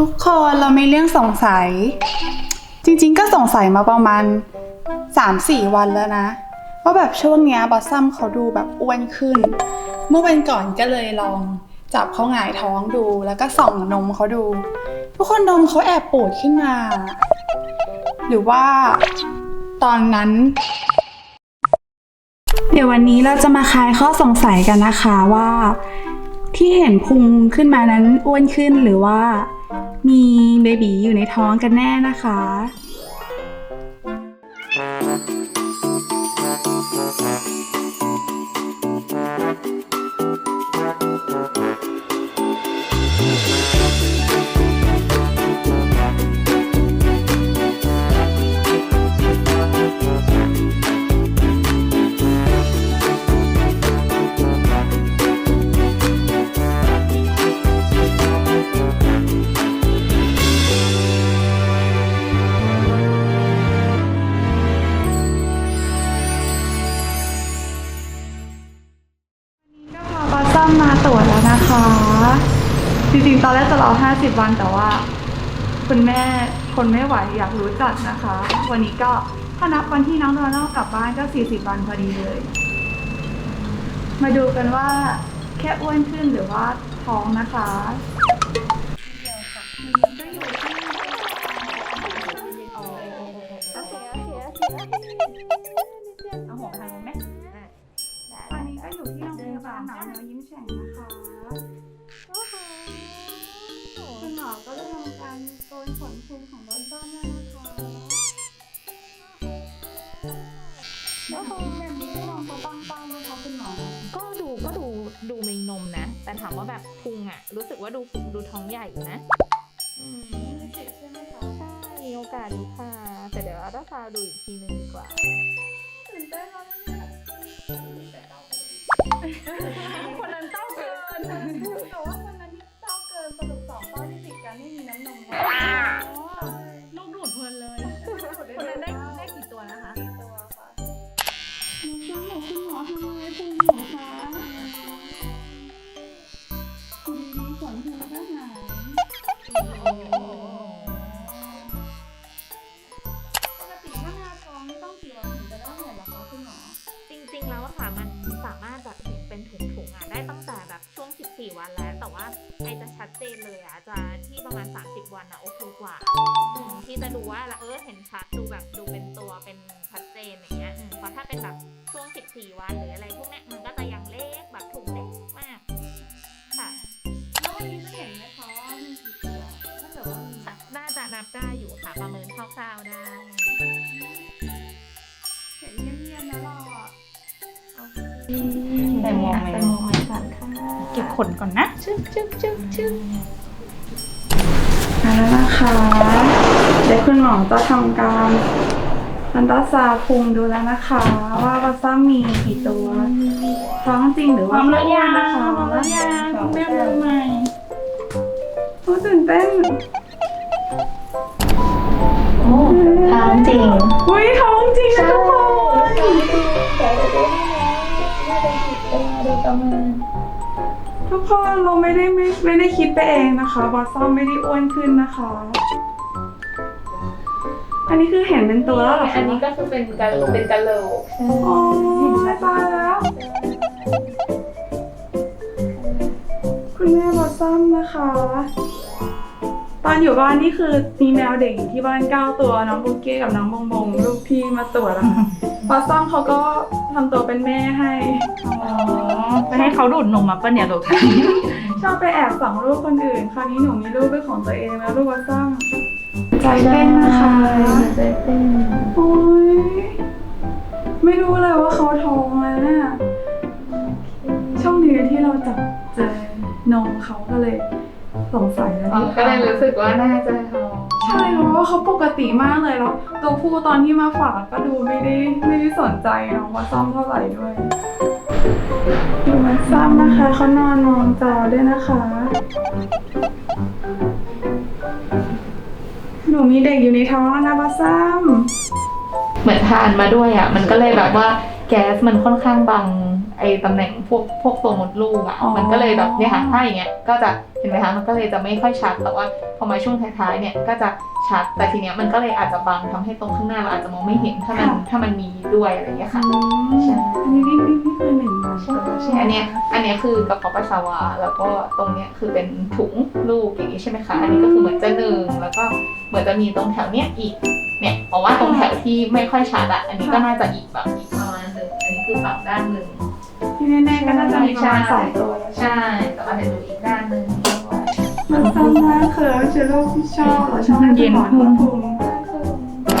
ทุกคนเรามีเรื่องสงสัย จริงๆก็สงสัยมาประมาณ 3-4 วันแล้วนะ ว่าแบบช่วงเนี้ยบอสซัมเขาดูแบบอ้วนขึ้น เมื่อวันก่อนก็เลยลองจับเขาหงายท้องดูแล้วก็ส่องนมเขาดู ทุกคนนมเขาแอบปูดขึ้นมา หรือว่าตอนนั้น เดี๋ยววันนี้เราจะมาคลายข้อสงสัยกันนะคะว่า ที่เห็นพุงขึ้นมานั้นอ้วนขึ้นหรือว่า มีเบบีอยู่ในท้องกันแน่นะคะ แรกจะรอ50วันแต่ว่า คุณแม่คนไม่ไหวอยากรู้จักนะคะ วันนี้ก็ถ้านับวันที่น้องโดนัลกลับบ้านก็40วันพอดีเลย มาดูกันว่าแค่อ้วนขึ้นหรือว่าท้องนะคะเอาหัวทางไหมตอนนี้ก็อยู่ที่โรงพยาบาลหนองน้อยยิ้มแฉ่งนะคะคุณหมอ ก็จะทำการโกนขนพุงของบอสซัมแล้วนะคะแล้วเขาแบบนี้น้องเขาปังๆไหมคะคุณหมอก็ดูก็ดูดูมีนมนะ แต่ถามว่าแบบพุงอะรู้สึกว่าดูดูท้องใหญ่อยู่นะอืมมีสิทธิ์ใช่ไหมคะใช่มีโอกาสดูค่ะ แต่เดี๋ยวอัลตราซาวด์ดูอีกทีหนึงดีกว่าตื่นเต้นแล้วเนี่ยคนนั้นเต้าเกินแต่ว่า ริงๆแล้วอะค่ะมันสามารถแบบเห็นเป็นถุงๆอะได้ตั้งแต่แบบช่วง 14 วันแล้ว แต่ว่าไอจะชัดเจนเลยอะจะที่ประมาณ 30 วันอะโอเคกว่าอืมที่จะดูว่าเออเห็นชัดดูแบบดูเป็นตัวเป็นชัดเจนอย่างเงี้ยอืมเพราะถ้าเป็นแบบช่วง 14 วันหรืออะไรพวกเนี้ยมันก็จะยังเล็กแบบถุงเล็กมากค่ะ แล้ววันนี้จะเห็นไหมคะว่ามีกี่ตัวถ้าเกิดว่ามี น่าจะนับได้อยู่ค่ะประเมินคร่าวๆ ใส่หมวกไหม ใส่หมวกไหมก่อนค่ะเก็บขนก่อนนะชึบชึบชึบชึบมาแล้วนะคะเดี๋ยวคุณหมอจะทำการอันตราซาวด์พุงดูแล้วนะคะ ว่าวัสซัมมีกี่ตัว ท้องจริงหรือว่าอ้วนนะคะคุณแม่มือใหม่ โอ้ตื่นเต้นท้องจริง อุ้ยท้อง ประมาณทุกคนเราไม่ได้ไม่ไม่ได้คิดไปเองนะคะบอสซัมไม่ได้อ้วนขึ้นนะคะ อันนี้คือเห็นเป็นตัวแล้วเหรอคะอันนี้ก็คือเป็นกะเป็นกะโหลกอ๋อตายแล้ว คุณแม่บอสซัมนะคะ ตอนอยู่บ้านนี่คือมีแมวเด็กอยู่ที่บ้านเก้าตัวน้องบุกเก้กับน้องบงบงลูกพี่มาตรวจอะค่ะบอสซัมเขาก็ ทำตัวเป็นแม่ให้ อ๋อไปให้เขาดูดนมมาปะเนี่ยลูก ชอบไปแอบส่องลูกคนอื่น คราวนี้หนูมีลูกเป็นของตัวเองแล้วลูกบอสซัมใจเต้นนะคะใจเต้นโอ้ยไม่รู้เลยว่าเขาท้องแล้วเนี่ยโช่องดีที่เราจับเจอนมเขาก็เลยสงสัยแล้วที่ก็เลยรู้สึกว่าน่าจะท้อง ใช่เพราะว่าเขาปกติมากเลยแล้วตัวผู้ตอนที่มาฝากก็ดูไม่ได้ไม่ได้สนใจน้องว่าซ่อมเท่าไหร่ด้วยดูมาซ่อมนะคะเขานอนมองจอด้วยนะคะ หนูมีเด็กอยู่ในท้องแล้วนะบาซัมเหมือนทานมาด้วยอะ มันก็เลยแบบว่า แก๊สมันค่อนข้างบังไอ้ตำแหน่งพวกพวกตัวมดลูกอะอ๋อ มันก็เลยแบบเนี่ยค่ะถ้าอย่างเงี้ยก็จะเห็นไหมคะมันก็เลยจะไม่ค่อยชัดแต่ว่าพอมาช่วงท้ายๆเนี่ยก็จะชัดแต่ทีเนี้ยมันก็เลยอาจจะบังทำให้ตรงข้างหน้าเราอาจจะมองไม่เห็นถ้ามันถ้ามันมีด้วยอะไรอย่างเงี้ยค่ะ ใช่ อันนี้นี่นี่คือหนึ่งวันใช่อันเนี้ยอันเนี้ยคือกระเพาะปัสสาวะแล้วก็ตรงเนี้ยคือเป็นถุงลูกอย่างนี้ใช่ไหมคะ อันนี้ก็คือเหมือนจะหนึ่งแล้วก็เหมือนจะมีตรงแถวเนี้ยอีกเนี่ยเพราะว่าตรงแถวที่ไม่ค่อยชัดอะอันนี้ก็น่าจะอีกแบบอีก นึ่งอันนี้คือฝั่งด้านหนึ่งที่แน่ๆก็น่าจะมีประมาณสองตัวแล้วใช่ไหมใช่แต่ว่าเดี๋ยวดูอีกด้านหนึ่งด้วยมันซ้ำมากคือเชื้อโรคที่ชอบเราชอบให้คุณหมอควบคุม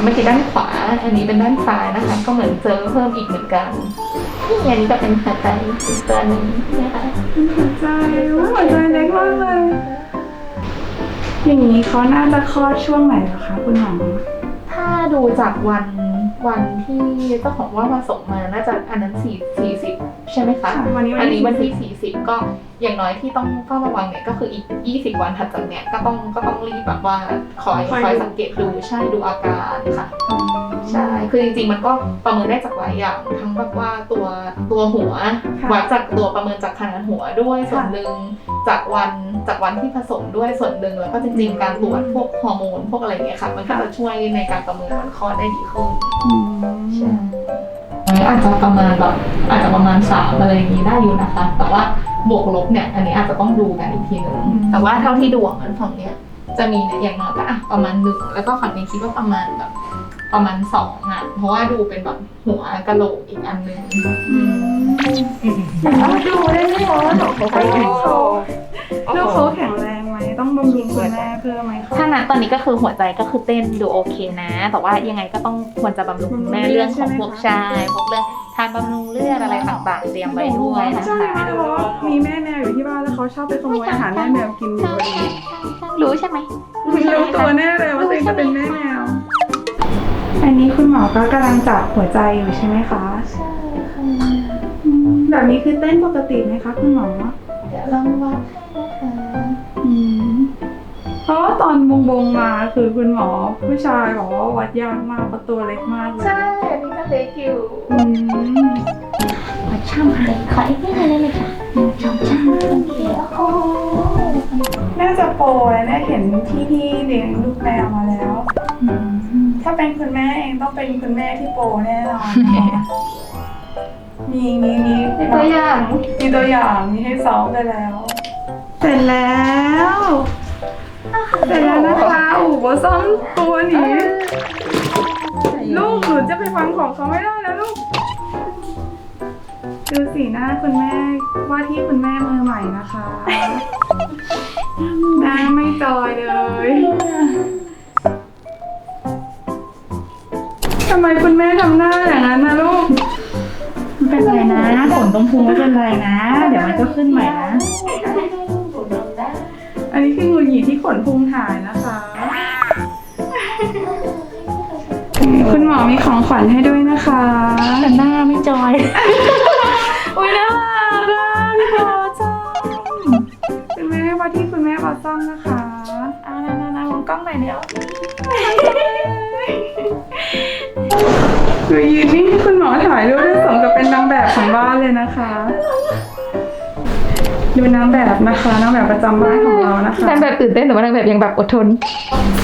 เมื่อกี้ด้านขวา อันนี้เป็นด้านซ้ายนะคะ ก็เหมือนเจอเพิ่มอีกเหมือนกันนี่อันนี้ก็เป็นหัวใจอีกตัวหนึ่งนะคะหัวใจอุ๊ยหัวใจเล็กมากเลย อย่างนี้เขาน่าจะคลอดช่วงไหนเหรอคะคุณหมอถ้าดูจากวันวันที่เจ้าของว่ามาส่งมาน่าจะอันนั้นสี่สี่สิบ ใช่ไหมคะค่ะวันนี้วันอันนี้ที่วันที่สี่สิบก็อย่างน้อยที่ต้องเฝ้าระวังเนี่ยก็คืออีกยี่สิบวันถัดจากเนี้ยก็ต้องก็ต้องรีบแบบว่าคอยคอยสังเกตดูใช่ดูอาการค่ะใช่คือจริงๆมันก็ประเมินได้จากหลายอย่างทั้งแบบว่าตัวตัวหัวค่ะวัดจากตัวประเมินจากขนาดหัวด้วยส่วนค่ะหนึ่งจากวันจากวันที่ผสมด้วยส่วนหนึ่งแล้วก็จริงๆการตรวจพวกฮอร์โมนพวกอะไรเงี้ยค่ะ มันก็จะช่วยในการประเมินวันคลอดได้ดีขึ้นอืม อาจจะประมาณแบบอาจจะประมาณสามอะไรอย่างนี้ได้อยู่นะคะ แต่ว่าบวกลบเนี่ย อันนี้อาจจะต้องดูกันอีกทีหนึ่งแต่ว่าเท่าที่ดูอะมันฝั่งเนี้ยจะมีเนี่ยอย่างน้อยก็อะประมาณหนึ่งแล้วก็ฝั่งนี้คิดว่าประมาณแบบประมาณสองอะ เพราะว่าดูเป็นแบบหัวกะโหลกอีกอันหนึงอืมแล้วดูได้ไหมคะว่าหนูเขาแข็งโตลูกเขาแข็งแรงไหม ต้องบำรุงคุณแม่เพื่อไหมคะ ถ้านั้นตอนนี้ก็คือหัวใจก็คือเต้นดูโอเคนะ แต่ว่ายังไงก็ต้องควรจะบำรุงคุณแม่เรื่องของพวกชายพวกเรื่องทานบำรุงเลือดอะไรต่างๆเตรียมไว้ด้วยนะใช่คะเพราะว่ามีแม่แมวอยู่ที่บ้านแล้วเขาชอบไปขโมยอาหารแม่แมวกินอยู่พอดีรู้ใช่ไหมรู้ตัวแน่เลยว่าตัวเองจะเป็นแม่แมว อันนี้คุณหมอก็กำลังจับหัวใจอยู่ใช่ไหมคะใช่ค่ะอืมแบบนี้คือเต้นปกติไหมคะคุณหมอเดี๋ยวลองวัดให้นะคะอืมเพราะ ว่าตอนบงบงๆมาคือคุณหมอผู้ชายบอกว่าวัดยากมากเพราะตัวเล็กมากเลยใช่อันนี้ก็เล็กอยู่อืมขอช่ำเลยขออีกนิดนึงได้ไหมคะช่ำช่ำโอเคโอ้โหน่าจะโปรยนะเห็นที่พี่เลี้ยงลูกแมวมาแล้วอืมถ้าเป็นคุณแม่เองต้องเป็นคุณแม่ที่โปรแน่นอนนะคะมีมีมีมีตัวอย่างมีตัวอย่างมีให้ซ้อมไปแล้ว เสร็จแล้ว เสร็จแล้วนะคะโอ้โหซ่อมตัวหนีลูกหนูจะไปฟังของเขาไม่ได้แล้วลูกดูสีหน้าคุณแม่ว่าที่คุณแม่มือใหม่นะคะหน้าไม่จอยเลยทำไมคุณแม่ทำหน้าอย่างนั้นนะลูกไม่เป็นไรนะขนตรงพุงไม่เป็นไรนะ เดี๋ยวมันก็ขึ้นใหม่นะ อันนี้คืองูหยีที่ขนพุงถ่ายนะคะ คุณหมอมีของขวัญให้ด้วยนะคะแต่หน้าไม่จอย อุ้ยน่ารักอะพี่บอจังคุณแม่ว่าที่คุณแม่บอซัมนะคะเอานานๆมองกล้องหน่อยเดียวคือยืนนิ่งให้คุณหมอถ่ายรูปได้สมกับเป็นนางแบบของบ้านเลยนะคะ ดูนางแบบนะคะนางแบบประจำบ้านของเรานะคะนางแบบตื่นเต้นแต่ว่านางแบบยังแบบอดทน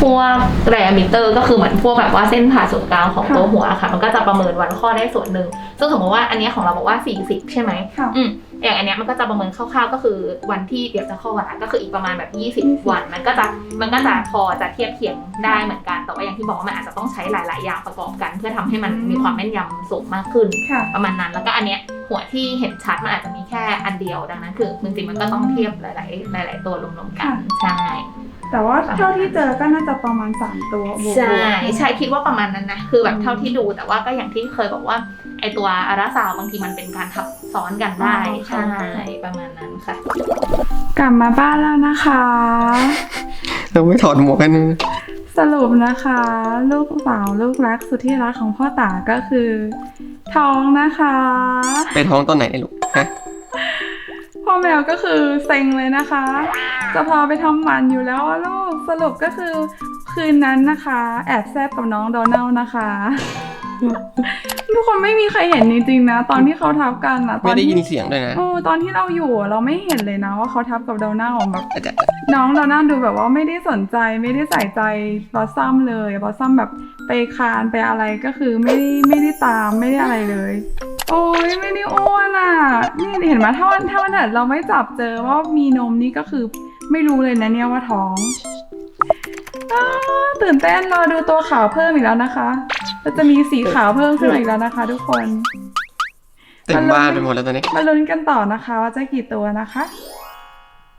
พวกแรมิเตอร์ก็คือเหมือนพวกแบบว่าเส้นผ่าศูนย์กลางของตัวหัวค่ะ มันก็จะประเมินวันข้อได้ส่วนหนึ่งซึ่งสมมติว่าอันเนี้ยของเราบอกว่า 40 ใช่ไหมค่ะอืม อย่างอันเนี้ยมันก็จะประเมินคร่าวๆ ก็คือวันที่เดี๋ยวจะคลอดอะก็คืออีกประมาณแบบ 20 วัน มันก็จะมันก็จะพอจะเทียบเคียงได้เหมือนกัน แต่ว่าอย่างที่บอกว่ามันอาจจะต้องใช้หลายๆอย่างประกอบกัน เพื่อทำให้มันมีความแม่นยำสูงมากขึ้นค่ะประมาณนั้นแล้วก็อันเนี้ยหัวที่เห็นชัดมันอาจจะมีแค่อันเดียวดังนั้นคือจริงๆมันก็ต้องเทียบหลาย ๆ หลาย ๆ ตัวรวมๆกันใช่แต่ว่าเท่าที่เจอก็น่าจะประมาณสามตัวบวกๆใช่ใช่คิดว่าประมาณนั้นนะคือแบบเท่าที่ดูแต่ว่าก็อย่างที่เคยบอกว่า ไอตัวอาราซาวบางทีมันเป็นการทับซ้อนกันได้อ๋อค่ะใช่ประมาณนั้นค่ะ กลับมาบ้านแล้วนะคะ เราไม่ถอดหมวกกันนะสรุปนะคะ ลูกสาวลูกรักสุดที่รักของพ่อตาก็คือ ท้องนะคะ ไปท้องตอนไหนเนี่ยลูกฮะพ่อแมวก็คือเซ็งเลยนะคะ จะพาไปทำหมันอยู่แล้วอะลูกสรุปก็คือคืนนั้นนะคะ แอบแซบกับน้องโดนัลนะคะ ทุกคนไม่มีใครเห็นจริงๆนะ ตอนที่เขาทับกันนะตอไม่นได้ที่ยินเสียงด้วยนะ โอ้ตอนที่เราอยู่อะเราไม่เห็นเลยนะว่าเขาทับกับดาวน่าของแบบอาจจะน้องดาวน่าดูแบบว่าไม่ได้สนใจไม่ได้ใส่ใจบอสซัมเลยบอสซัมแบบไปคานไปอะไรก็คือไม่ได้ไม่ได้ตามไม่ได้อะไรเลย โอ้ยไม่ได้อ้วนอะนี่เห็นไหมถ้าวันถ้าวันไหนเราไม่จับเจอว่ามีนมนี่ก็คือไม่รู้เลยนะเนี่ยว่าท้องอ้าตื่นเต้นรอดูตัวขาวเพิ่มอีกแล้วนะคะ เราจะมีสีขาวเพิ่มขึ้นมาอีกแล้วนะคะ ทุกคนเต็มบ้านไปหมดแล้วตอนนี้ มาลุ้นกันต่อนะคะว่าจะกี่ตัวนะคะ